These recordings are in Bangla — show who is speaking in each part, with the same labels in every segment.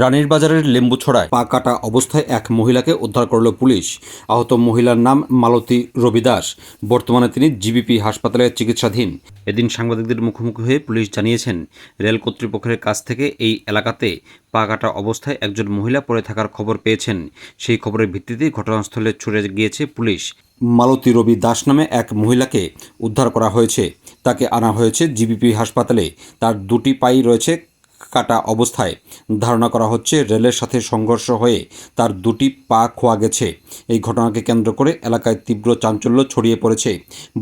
Speaker 1: রানীর বাজারের লেম্বুছড়ায় পা কাটা অবস্থায় এক মহিলাকে উদ্ধার করল পুলিশ। আহত মহিলার নাম মালতী রবি দাস। বর্তমানে তিনি জিবিপি হাসপাতালে চিকিৎসাধীন। এদিন সাংবাদিকদের মুখোমুখি হয়ে পুলিশ জানিয়েছেন রেল কর্তৃপক্ষের কাছ থেকে এই এলাকাতে পা কাটা অবস্থায় একজন মহিলা পড়ে থাকার খবর পেয়েছেন। সেই খবরের ভিত্তিতে ঘটনাস্থলে ছুটে গিয়েছে পুলিশ। মালতী রবি দাস নামে এক মহিলাকে উদ্ধার করা হয়েছে। তাকে আনা হয়েছে জিবিপি হাসপাতালে। তার দুটি পাই রয়েছে কাটা অবস্থায়। ধারণা করা হচ্ছে রেলের সাথে সংঘর্ষ হয়ে তার দুটি পা খোয়া গেছে। এই ঘটনাকে কেন্দ্র করে এলাকায় তীব্র চাঞ্চল্য ছড়িয়ে পড়েছে।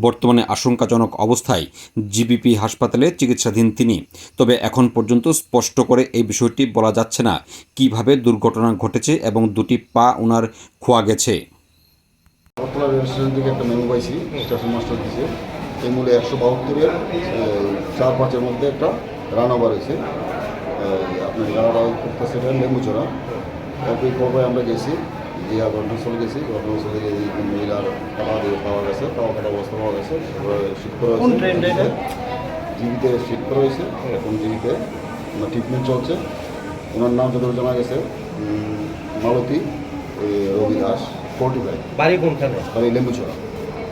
Speaker 1: বর্তমানে আশঙ্কাজনক অবস্থায় জিবিপি হাসপাতালে চিকিৎসাধীন তিনি। তবে এখন পর্যন্ত স্পষ্ট করে এই বিষয়টি বলা যাচ্ছে না কীভাবে দুর্ঘটনা ঘটেছে এবং দুটি পা ওনার খোয়া গেছে।
Speaker 2: এই মূলে একশো বাহাত্তরের চার পাঁচের মধ্যে একটা রান ওভার হয়েছে। আপনার জায়গাটা করতেছে এটা লেম্বুচড়া একই খবরে আমরা গেছি গিয়া ঘটনাস্থলে গেছি ঘটনাস্থলে মহিলার কাটা দিয়ে পাওয়া গেছে পাওয়া কাটা অবস্থা পাওয়া গেছে শিফট করা হয়েছে? জিবিতে শিফট করা হয়েছে এখন জিবিতে ট্রিটমেন্ট চলছে। ওনার নাম যতটুকু জানা গেছে মালতী রবি দাস ফোর্টি ফাইভ
Speaker 3: বাড়ি কোনখানে?
Speaker 2: এই লেম্বুচড়া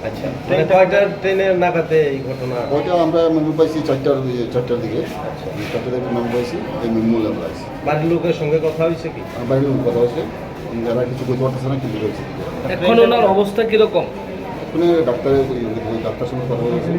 Speaker 3: আচ্ছা। মানে কয়টার ট্রেনের নাগাতে এই ঘটনা?
Speaker 2: ওইটা আমরা মেমো পাইছি? চারটার চারটার দিকে।
Speaker 3: আচ্ছা।
Speaker 2: চারটার দিকে মেমো পাইছি এই মেমো আমরা আছি
Speaker 3: বাড়ির লোকের সঙ্গে কথা হয়েছে কি?
Speaker 2: কথা যারা কিছু করতে পারতেছে না কিন্তু হয়েছে
Speaker 4: এখন ওনার অবস্থা কীরকম?
Speaker 2: ডাক্তারের ডাক্তার সঙ্গে কথা বলেছি।